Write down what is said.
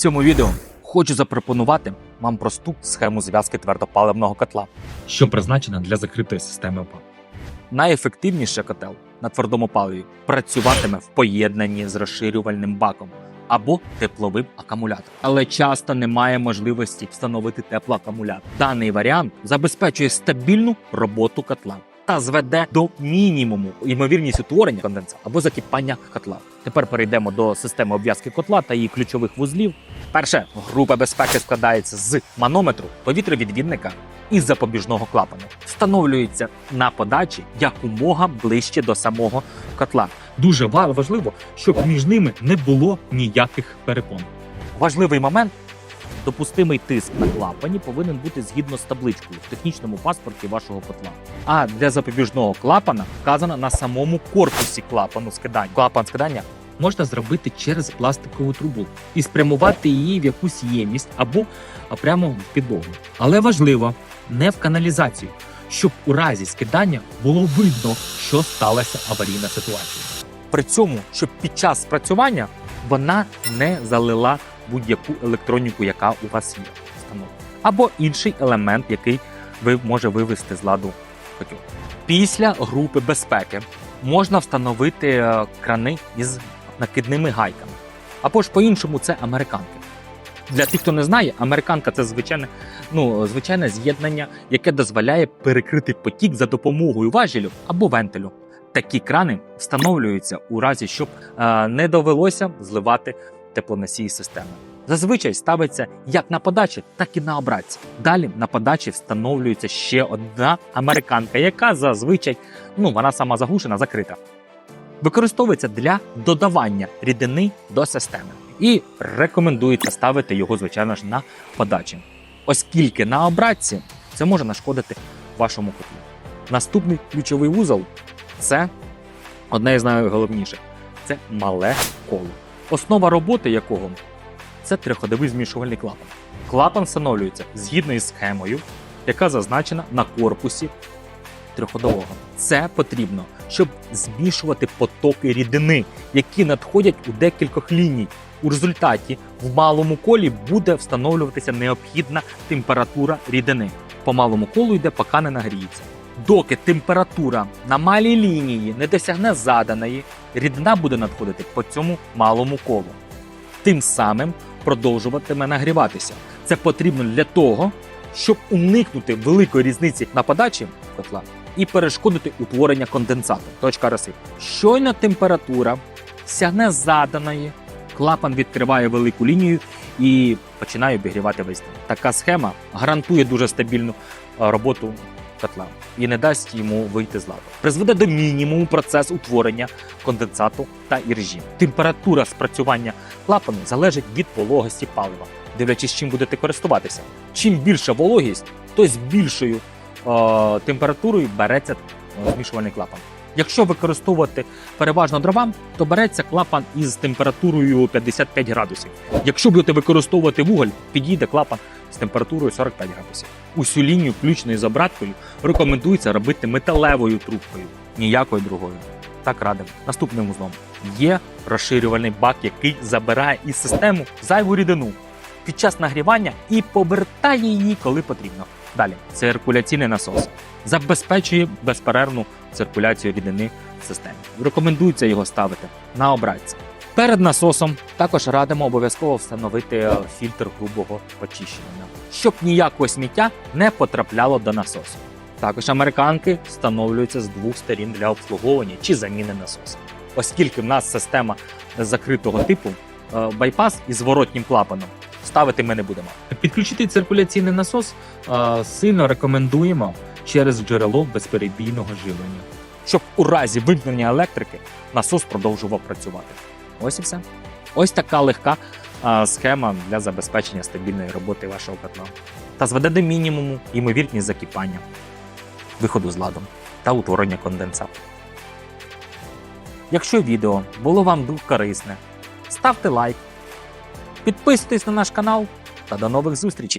цьому відео хочу запропонувати вам просту схему зв'язки твердопаливного котла, що призначена для закритої системи ОПА. Найефективніше котел на твердому паливі працюватиме в поєднанні з розширювальним баком або тепловим акумулятором, але часто немає можливості встановити теплоакумулятор. Даний варіант забезпечує стабільну роботу котла та зведе до мінімуму ймовірність утворення конденса або закипання котла. Тепер перейдемо до системи обв'язки котла та її ключових вузлів. Перше, група безпеки складається з манометру, повітровідвідника і запобіжного клапану. Встановлюється на подачі якомога ближче до самого котла. Дуже важливо, щоб між ними не було ніяких перепон. Важливий момент. Допустимий тиск на клапані повинен бути згідно з табличкою в технічному паспорті вашого котла. А для запобіжного клапана вказано на самому корпусі клапану скидання. Клапан скидання можна зробити через пластикову трубу і спрямувати її в якусь ємність або прямо в підлогу. Але важливо не в каналізацію, щоб у разі скидання було видно, що сталася аварійна ситуація. При цьому, щоб під час спрацювання вона не залила будь-яку електроніку, яка у вас є встановлена. або інший елемент, який ви може вивести з ладу котел. Після групи безпеки можна встановити е, крани із накидними гайками, або ж по-іншому це американки. Для тих, хто не знає, американка це звичайне, ну, звичайне з'єднання, яке дозволяє перекрити потік за допомогою важелю або вентилю. Такі крани встановлюються у разі, щоб е, не довелося зливати теплоносії системи. Зазвичай ставиться як на подачі, так і на обратці. Далі на подачі встановлюється ще одна американка, яка зазвичай ну вона сама заглушена, закрита. Використовується для додавання рідини до системи і рекомендується ставити його, звичайно ж, на подачі, оскільки на обратці це може нашкодити вашому котлу. Наступний ключовий вузол це одне із найголовніших це мале коло. Основа роботи якого це триходовий змішувальний клапан. Клапан встановлюється згідно із схемою, яка зазначена на корпусі триходового. Це потрібно, щоб змішувати потоки рідини, які надходять у декількох ліній. У результаті в малому колі буде встановлюватися необхідна температура рідини. По малому колу йде, поки не нагріється. Доки температура на малій лінії не досягне заданої, рідина буде надходити по цьому малому колу. Тим самим продовжуватиме нагріватися. Це потрібно для того, щоб уникнути великої різниці на подачі котла і перешкодити утворення конденсату. Точка роси. Щойно температура сягне заданої, клапан відкриває велику лінію і починає обігрівати весь день. Така схема гарантує дуже стабільну е, роботу котла і не дасть йому вийти з ладу. Призведе до мінімуму процес утворення конденсату та іржі. Температура спрацювання клапану залежить від вологості палива, дивлячись, чим будете користуватися. Чим більша вологість, то з більшою е, температурою береться е, змішувальний клапан. Якщо використовувати переважно дровам, то береться клапан із температурою 55 градусів. Якщо будете використовувати вуголь, підійде клапан з температурою 45 градусів. Усю лінію, включно із обраткою, рекомендується робити металевою трубкою, ніякою другою. Так радимо. Наступним вузлом є розширювальний бак, який забирає із системи зайву рідину під час нагрівання і повертає її, коли потрібно. Далі циркуляційний насос забезпечує безперервну циркуляцію рідини в системі. Рекомендується його ставити на обратці. Перед насосом також радимо обов'язково встановити е, фільтр грубого очищення, щоб ніякого сміття не потрапляло до насосу. Також американки встановлюються з двох сторін для обслуговування чи заміни насоса. Оскільки в нас система закритого типу, е, байпас із зворотнім клапаном ставити ми не будемо. Підключити циркуляційний насос е, сильно рекомендуємо через джерело безперебійного живлення, щоб у разі вимкнення електрики насос продовжував працювати. Ось і все. Ось така легка схема для забезпечення стабільної роботи вашого котла та зведе до мінімуму ймовірність закипання, виходу з ладу та утворення конденсату. Якщо відео було вам дуже корисне, ставте лайк, підписуйтесь на наш канал та до нових зустрічей!